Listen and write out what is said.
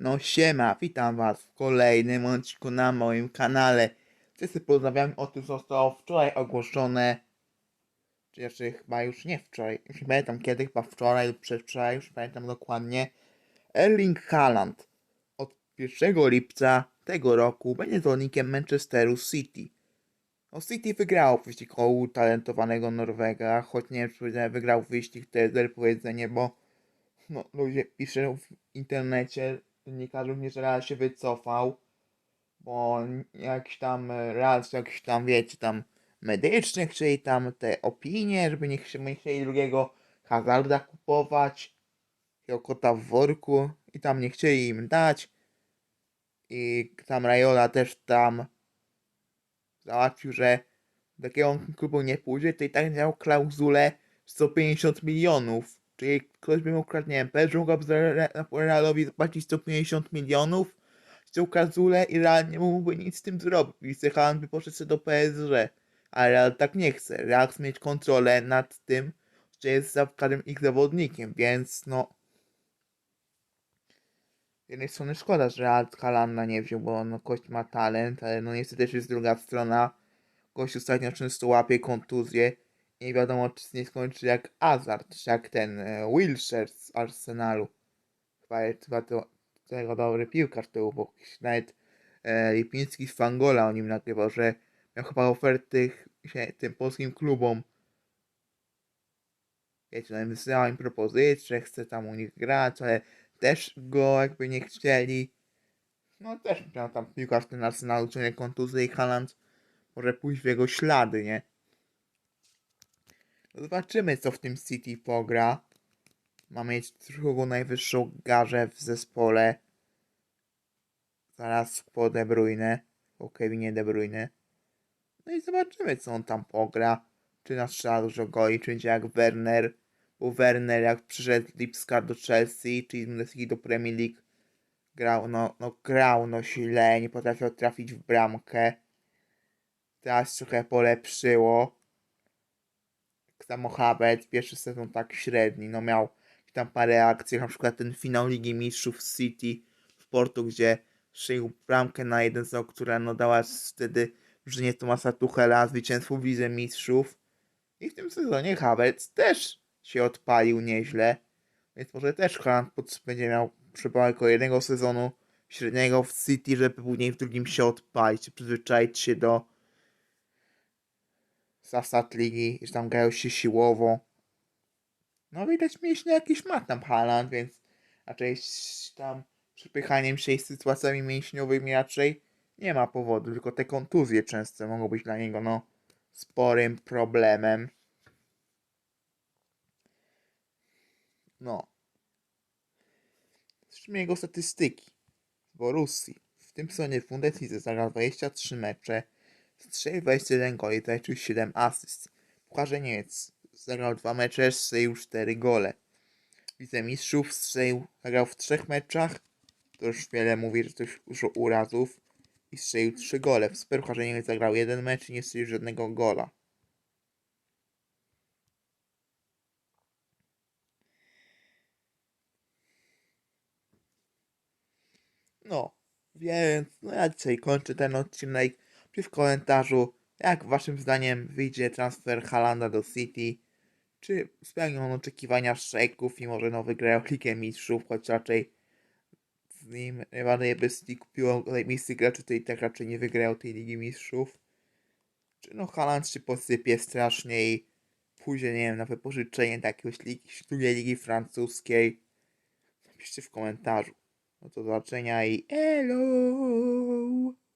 No siema, witam was w kolejnym odcinku na moim kanale. Wszyscy porozmawiamy o tym, co zostało wczoraj ogłoszone. Czy jeszcze chyba już nie wczoraj, już nie pamiętam kiedy, chyba wczoraj lub przedwczoraj, już pamiętam dokładnie. Erling Haaland od 1 lipca tego roku będzie zawodnikiem Manchesteru City. No City wygrało wyścig o utalentowanego Norwega, choć nie wiem wygrał wyścig, to jest powiedzenie, bo no, ludzie piszą w internecie, dziennikarzów nie, że Real się wycofał, bo jakiś tam Real, jakiś tam, wiecie, tam medyczny chcieli tam te opinie, żeby nie, nie chcieli drugiego Hazarda kupować, takiego kota w worku i tam nie chcieli im dać i tam Rajola też tam załatwił, że do takiego klubu nie pójdzie, to i tak miał klauzulę 150 milionów. Czyli ktoś by mógł, nie wiem, za Re- Realowi zapłacić 150 milionów, chciał klauzulę i Real nie mógłby nic z tym zrobić. Haaland by poszedł do PSG. A Real tak nie chce. Real chce mieć kontrolę nad tym, że jest za każdym ich zawodnikiem, więc no... Z jednej strony szkoda, że Real Halanda nie wziął, bo no, Kość ma talent, ale no niestety też jest druga strona. Gość ostatnio często łapie kontuzje. Nie wiadomo, czy nie skończy jak Hazard, czy jak ten e, Wilshere z Arsenalu. Chyba, jest- chyba to tego dobry piłkarz był, bo nawet e, Lipiński z Fangola o nim nagrywał, że miał chyba oferty się, tym polskim klubom. Wiecie, no, wysyłał im propozycje, że chce tam u nich grać, ale też go jakby nie chcieli. No też miał tam piłkarz ten Arsenalu, czy nie kontuzję i Haaland może pójść w jego ślady, nie? Zobaczymy, co w tym City pogra. Ma mieć drugą najwyższą garzę w zespole. Zaraz po De Bruyne. Po Kevinie De Bruyne. No i zobaczymy, co on tam pogra. Czy nas strzela dużo goli, czy będzie jak Werner. Bo Werner, jak przyszedł Lipska do Chelsea, czyli do Premier League, grał, no, no grał, no źle, nie potrafił trafić w bramkę. Teraz trochę polepszyło. Samo Havertz, pierwszy sezon tak średni, no miał tam parę akcji, na przykład ten finał Ligi Mistrzów City w Portu, gdzie strzelił bramkę na 1-0, która no dała wtedy drużynie Tomasa Tuchela zwycięstwo w Lidze Mistrzów. I w tym sezonie Havertz też się odpalił nieźle, więc może też Haaland będzie miał przypadek jednego sezonu średniego w City, żeby później w drugim się odpalić, przyzwyczaić się do zasad ligi, że tam grają się siłowo. No widać mięśnie jakiś ma tam Haaland, więc raczej tam przepychaniem się i sytuacjami mięśniowymi raczej nie ma powodu, tylko te kontuzje często mogą być dla niego no sporym problemem. No. Zobaczmy jego statystyki. Z Borussii. W tym sezonie w Bundeslidze zagrał 23 mecze, strzelił 21 goli, zaliczył 7 asyst. Pucharze Niemiec zagrał 2 mecze, strzelił 4 gole. Wicemistrzów strzelił, zagrał w 3 meczach, to już wiele mówi, że to już dużo urazów. I strzelił 3 gole. W Superpucharze Niemiec zagrał jeden mecz i nie strzelił żadnego gola. No, więc no ja dzisiaj kończę ten odcinek. Pisz w komentarzu, jak waszym zdaniem wyjdzie transfer Halanda do City. Czy spełnią on oczekiwania szejków i może no wygrają Ligę Mistrzów, choć raczej z nim Rywale bez City kupiło miejsce graczy, to i tak raczej nie wygrają tej Ligi Mistrzów. Czy no Haaland się posypie strasznie i pójdzie, nie wiem, na wypożyczenie do jakiegoś ligi, drugiej ligi francuskiej. Napiszcie w komentarzu. No to do zobaczenia i elo!